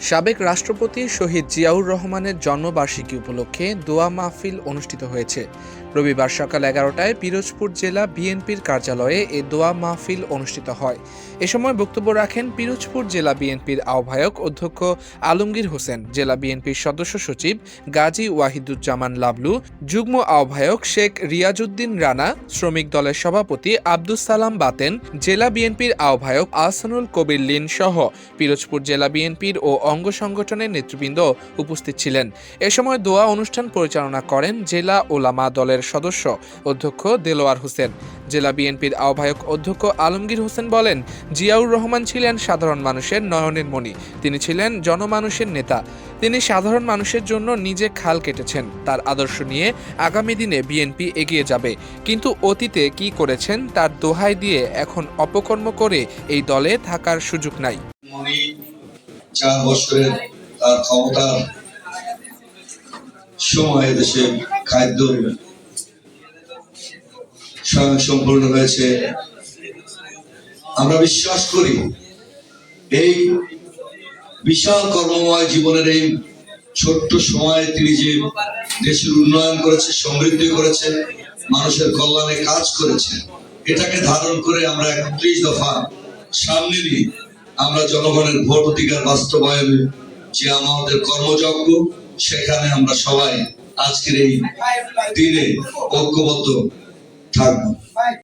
সাবেক রাষ্ট্রপতি শহীদ জিয়াউর রহমানের জন্মবার্ষিকী উপলক্ষে দোয়া মাহফিল অনুষ্ঠিত হয়েছে। রবিবার সকাল এগারোটায় পিরোজপুর জেলা বিএনপির কার্যালয়ে এ দোয়া মাহফিল অনুষ্ঠিত হয়। এ সময় বক্তব্য রাখেন পিরোজপুর জেলা বিএনপির আহ্বায়ক অধ্যক্ষ আলমগীর হোসেন, জেলা বিএনপির সদস্য সচিব গাজী ওয়াহিদুজ্জামান লাবলু, যুগ্ম আহ্বায়ক শেখ রিয়াজুদ্দিন রানা, শ্রমিক দলের সভাপতি আব্দুস সালাম বাতেন, জেলা বিএনপির আহ্বায়ক আহসানুল কবির লিন সহ পিরোজপুর জেলা বিএনপির ও অঙ্গ সংগঠনের নেতৃবৃন্দ উপস্থিত ছিলেন। এ সময় দোয়া অনুষ্ঠান পরিচালনা করেন জেলা ওলামা দলের সদস্য অধ্যক্ষ দেলোয়ার হোসেন। জেলা বিএনপির আহ্বায়ক অধ্যক্ষ আলমগীর হোসেন বলেন, জিয়াউর রহমান ছিলেন সাধারণ মানুষের নয়নের মণি। তিনি ছিলেন জনমানুষের নেতা। তিনি সাধারণ মানুষের জন্য নিজে খাল কেটেছেন। তার আদর্শ নিয়ে আগামী দিনে বিএনপি এগিয়ে যাবে। কিন্তু অতীতে কি করেছেন তার দোহাই দিয়ে এখন অপকর্ম করে এই দলে থাকার সুযোগ নাই। চার বছরের তার ক্ষমতার সময় দেশে খাদ্য স্বয়ং সম্পূর্ণ হয়েছে। আমরা বিশ্বাস করি, এই বিশাল কর্মময় জীবনের এই ছোট্ট সময়ে তিনি যে দেশের উন্নয়ন করেছে, সমৃদ্ধি করেছে, মানুষের কল্যাণে কাজ করেছে, এটাকে ধারণ করে আমরা একত্রিশ দফা সামনে নিয়ে আমরা জনগণের ভোট অধিকার বাস্তবায়নে যে আমাদের কর্মযজ্ঞ, সেখানে আমরা সবাই আজকের এই দিনে ঐক্যবদ্ধ থাকব।